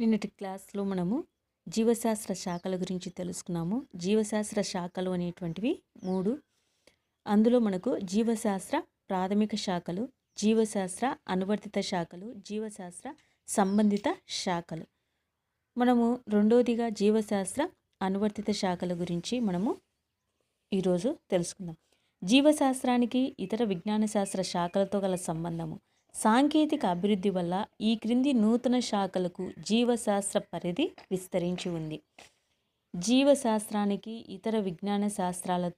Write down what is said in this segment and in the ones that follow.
నిన్నటి క్లాస్లో మనము జీవశాస్త్ర శాఖల గురించి తెలుసుకున్నాము. జీవశాస్త్ర శాఖలు అనేటువంటివి మూడు. అందులో మనకు జీవశాస్త్ర ప్రాథమిక శాఖలు జీవశాస్త్ర అనువర్తిత శాఖలు జీవశాస్త్ర సంబంధిత శాఖలు. మనము రెండోదిగా జీవశాస్త్ర అనువర్తిత శాఖల గురించి మనము ఈరోజు తెలుసుకుందాం. జీవశాస్త్రానికి ఇతర విజ్ఞాన శాస్త్ర శాఖలతో గల సంబంధము. సాంకేతిక అభివృద్ధి వల్ల ఈ క్రింది నూతన శాఖలకు జీవశాస్త్ర పరిధి విస్తరించి ఉంది. జీవశాస్త్రానికి ఇతర విజ్ఞాన శాస్త్రాల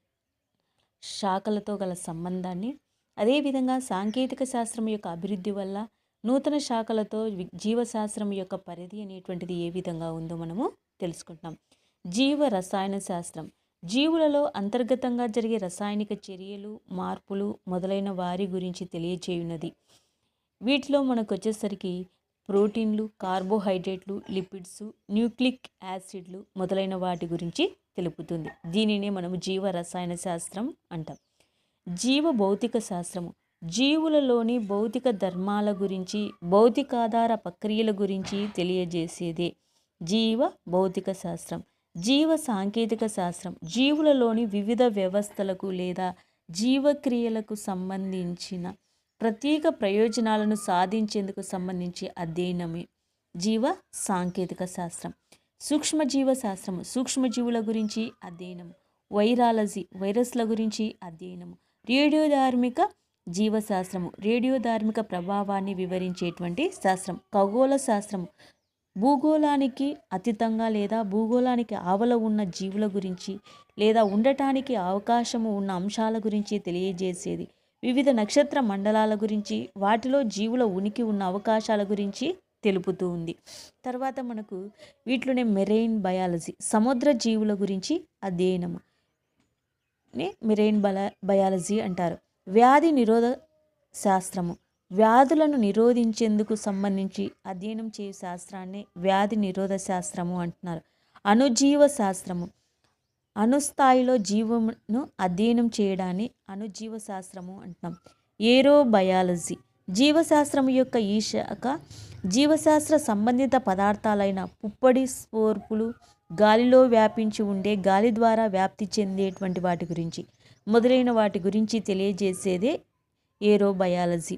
శాఖలతో గల సంబంధాన్ని అదేవిధంగా సాంకేతిక శాస్త్రం యొక్క అభివృద్ధి వల్ల నూతన శాఖలతో జీవశాస్త్రం యొక్క పరిధి అనేటువంటిది ఏ విధంగా ఉందో మనము తెలుసుకుంటాం. జీవ రసాయన శాస్త్రం. జీవులలో అంతర్గతంగా జరిగే రసాయనిక చర్యలు మార్పులు మొదలైన వారి గురించి తెలియచేయున్నది. వీటిలో మనకు వచ్చేసరికి ప్రోటీన్లు కార్బోహైడ్రేట్లు లిపిడ్స్ న్యూక్లిక్ యాసిడ్లు మొదలైన వాటి గురించి తెలుపుతుంది. దీనినే మనము జీవ రసాయన శాస్త్రం అంటాం. జీవ భౌతిక శాస్త్రము. జీవులలోని భౌతిక ధర్మాల గురించి భౌతికాధార ప్రక్రియల గురించి తెలియజేసేదే జీవ భౌతిక శాస్త్రం. జీవ సాంకేతిక శాస్త్రం. జీవులలోని వివిధ వ్యవస్థలకు లేదా జీవక్రియలకు సంబంధించిన ప్రత్యేక ప్రయోజనాలను సాధించేందుకు సంబంధించి అధ్యయనమే జీవ సాంకేతిక శాస్త్రం. సూక్ష్మజీవ శాస్త్రము సూక్ష్మజీవుల గురించి అధ్యయనము వైరాలజీ వైరస్ల గురించి అధ్యయనము రేడియోధార్మిక జీవశాస్త్రము రేడియోధార్మిక ప్రభావాన్ని వివరించేటువంటి శాస్త్రం ఖగోళ శాస్త్రము భూగోళానికి అతీతంగా లేదా భూగోళానికి ఆవల ఉన్న జీవుల గురించి లేదా ఉండటానికి అవకాశము ఉన్న అంశాల గురించి తెలియజేసేది వివిధ నక్షత్ర మండలాల గురించి వాటిలో జీవుల ఉనికి ఉన్న అవకాశాల గురించి తెలుపుతూ ఉంది. తర్వాత మనకు వీటిలోనే మెరైన్ బయాలజీ సముద్ర జీవుల గురించి అధ్యయనము. నే మెరైన్ బల బయాలజీ అంటారు. వ్యాధి నిరోధ శాస్త్రము. వ్యాధులను నిరోధించేందుకు సంబంధించి అధ్యయనం చేయు శాస్త్రాన్ని వ్యాధి నిరోధ శాస్త్రము అంటున్నారు. అణుజీవ శాస్త్రము. అణుస్థాయిలో జీవమును అధ్యయనం చేయడాన్ని అణుజీవ శాస్త్రము అంటున్నాం ఏరో బయాలజీ జీవశాస్త్రం యొక్క ఈ శాఖ జీవశాస్త్ర సంబంధిత పదార్థాలైన పుప్పడి స్పోర్పులు గాలిలో వ్యాపించి ఉండే గాలి ద్వారా వ్యాప్తి చెందేటువంటి వాటి గురించి మొదలైన వాటి గురించి తెలియజేసేదే ఏరోబయాలజీ.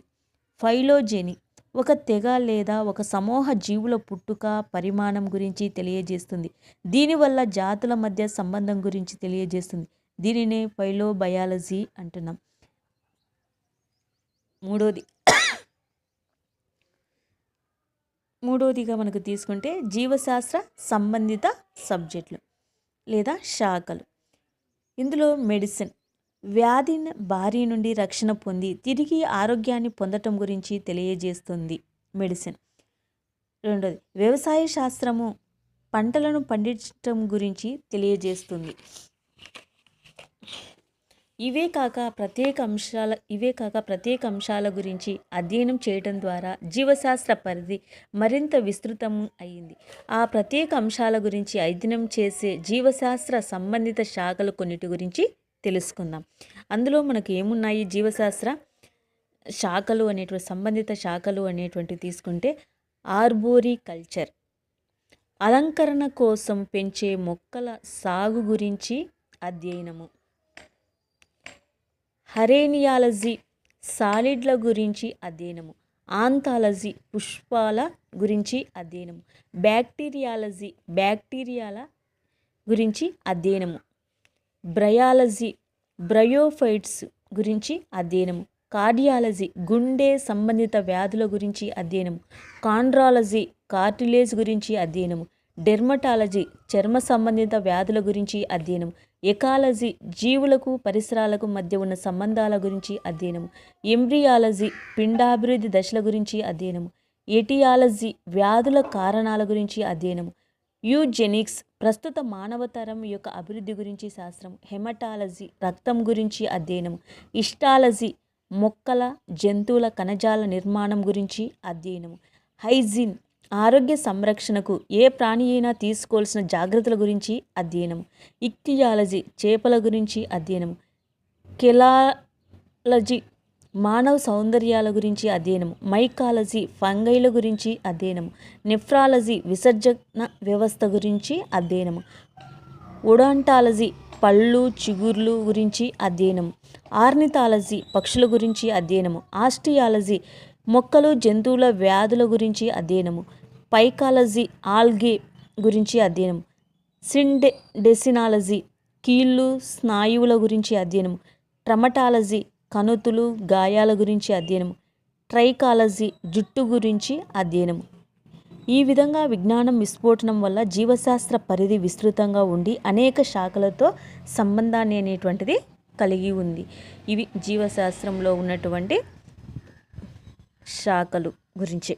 ఫైలోజెని ఒక తెగ లేదా ఒక సమూహ జీవుల పుట్టుక పరిమాణం గురించి తెలియజేస్తుంది. దీనివల్ల జాతుల మధ్య సంబంధం గురించి తెలియజేస్తుంది. దీనినే ఫైలోబయాలజీ అంటున్నాం. మూడోది. మూడోదిగా మనకు తీసుకుంటే జీవశాస్త్ర సంబంధిత సబ్జెక్టులు లేదా శాఖలు. ఇందులో మెడిసిన్ వ్యాధి బారి నుండి రక్షణ పొంది తిరిగి ఆరోగ్యాన్ని పొందటం గురించి తెలియజేస్తుంది మెడిసిన్. రెండోది వ్యవసాయ శాస్త్రము పంటలను పండించటం గురించి తెలియజేస్తుంది. ఇవే కాక ప్రత్యేక అంశాల ఇవే కాక ప్రత్యేక అంశాల గురించి అధ్యయనం చేయడం ద్వారా జీవశాస్త్ర పరిధి మరింత విస్తృతం అయింది. ఆ ప్రత్యేక అంశాల గురించి అధ్యయనం చేసే జీవశాస్త్ర సంబంధిత శాఖలు కొన్నిటి గురించి తెలుసుకుందాం. అందులో మనకు ఏమున్నాయి? జీవశాస్త్ర శాఖలు అనేటువంటి సంబంధిత శాఖలు అనేటువంటివి తీసుకుంటే ఆర్బోరికల్చర్. అలంకరణ కోసం పెంచే మొక్కల సాగు గురించి అధ్యయనము. హరేనియాలజీ సాలిడ్ల గురించి అధ్యయనము. ఆంథాలజీ పుష్పాల గురించి అధ్యయనము. బ్యాక్టీరియాలజీ బ్యాక్టీరియాల గురించి అధ్యయనము. బ్రయాలజీ బ్రయోఫైట్స్ గురించి అధ్యయనము కార్డియాలజీ గుండె సంబంధిత వ్యాధుల గురించి అధ్యయనము కాండ్రాలజీ కార్టిలేజ్ గురించి అధ్యయనము డెర్మటాలజీ చర్మ సంబంధిత వ్యాధుల గురించి అధ్యయనం ఎకాలజీ జీవులకు పరిసరాలకు మధ్య ఉన్న సంబంధాల గురించి అధ్యయనం ఎంబ్రియాలజీ పిండాభివృద్ధి దశల గురించి అధ్యయనం ఎటియాలజీ వ్యాధుల కారణాల గురించి అధ్యయనము యూజెనిక్స్ ప్రస్తుత మానవతరం యొక్క అభివృద్ధి గురించి శాస్త్రం హెమటాలజీ రక్తం గురించి అధ్యయనం ఇస్టాలజీ మొక్కల జంతువుల కణజాల నిర్మాణం గురించి అధ్యయనము హైజీన్ ఆరోగ్య సంరక్షణకు ఏ ప్రాణి అయినా తీసుకోవాల్సిన జాగ్రత్తల గురించి అధ్యయనం. ఇక్టియాలజీ చేపల గురించి అధ్యయనం. కెలాలజీ మానవ సౌందర్యాల గురించి అధ్యయనము మైకాలజీ ఫంగైల గురించి అధ్యయనం నెఫ్రాలజీ విసర్జన వ్యవస్థ గురించి అధ్యయనం ఒడాంటాలజీ పళ్ళు చిగుర్లు గురించి అధ్యయనం ఆర్నిథాలజీ పక్షుల గురించి అధ్యయనము ఆస్టియాలజీ మొక్కలు జంతువుల వ్యాధుల గురించి అధ్యయనము పైకాలజీ ఆల్గే గురించి అధ్యయనం సిండె డెసినాలజీ కీళ్ళు స్నాయువుల గురించి అధ్యయనం ట్రమటాలజీ కణుతులు గాయాల గురించి అధ్యయనం ట్రైకాలజీ జుట్టు గురించి అధ్యయనం ఈ విధంగా విజ్ఞానం విస్ఫోటనం వల్ల జీవశాస్త్ర పరిధి విస్తృతంగా ఉండి అనేక శాఖలతో సంబంధాన్ని అనేటువంటిది కలిగి ఉంది. ఇవి జీవశాస్త్రంలో ఉన్నటువంటి శాఖలు గురించి.